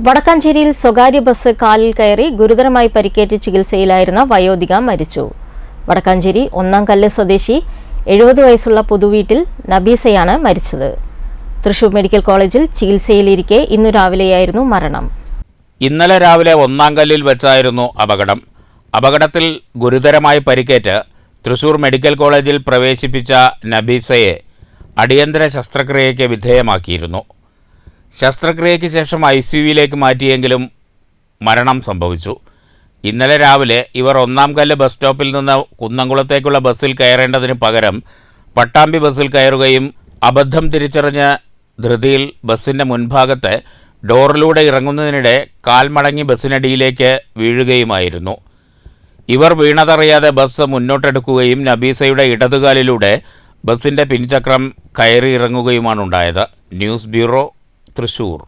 വടക്കാഞ്ചേരിയിൽ സ്വകാര്യ ബസ് കാലിൽ കയറി ഗുരുതരമായി പരിക്കേറ്റ് ചികിത്സയിലായിരുന്ന വയോധിക മരിച്ചു. വടക്കാഞ്ചേരി ഒന്നാം കല്ല് സ്വദേശി എഴുപത് വയസ്സുള്ള പുതുവീട്ടിൽ നബീസയാണ് മരിച്ചത്. തൃശൂർ മെഡിക്കൽ കോളേജിൽ ചികിത്സയിലിരിക്കെ ഇന്നു രാവിലെയായിരുന്നു മരണം. ഇന്നലെ രാവിലെ ഒന്നാം കല്ലിൽ വെച്ചായിരുന്നു അപകടം. അപകടത്തിൽ ഗുരുതരമായി പരിക്കേറ്റ് തൃശൂർ മെഡിക്കൽ കോളേജിൽ പ്രവേശിപ്പിച്ച നബീസയെ അടിയന്തര ശസ്ത്രക്രിയയ്ക്ക് വിധേയമാക്കിയിരുന്നു. ശസ്ത്രക്രിയയ്ക്ക് ശേഷം ഐ സി യുയിലേക്ക് മാറ്റിയെങ്കിലും മരണം സംഭവിച്ചു. ഇന്നലെ രാവിലെ ഇവർ ഒന്നാം കല്ല് ബസ് സ്റ്റോപ്പിൽ നിന്ന് കുന്നംകുളത്തേക്കുള്ള ബസ്സിൽ കയറേണ്ടതിന് പകരം പട്ടാമ്പി ബസ്സിൽ കയറുകയും അബദ്ധം തിരിച്ചറിഞ്ഞ ധൃതിയിൽ ബസ്സിന്റെ മുൻഭാഗത്ത് ഡോറിലൂടെ ഇറങ്ങുന്നതിനിടെ കാൽമടങ്ങി ബസ്സിനടിയിലേക്ക് വീഴുകയുമായിരുന്നു. ഇവർ വീണതറിയാതെ ബസ് മുന്നോട്ടെടുക്കുകയും നബീസയുടെ ഇടതുകാലിലൂടെ ബസ്സിന്റെ പിൻചക്രം കയറി ഇറങ്ങുകയുമാണ് ഉണ്ടായത് ന്യൂസ് ബ്യൂറോ തൃശൂർ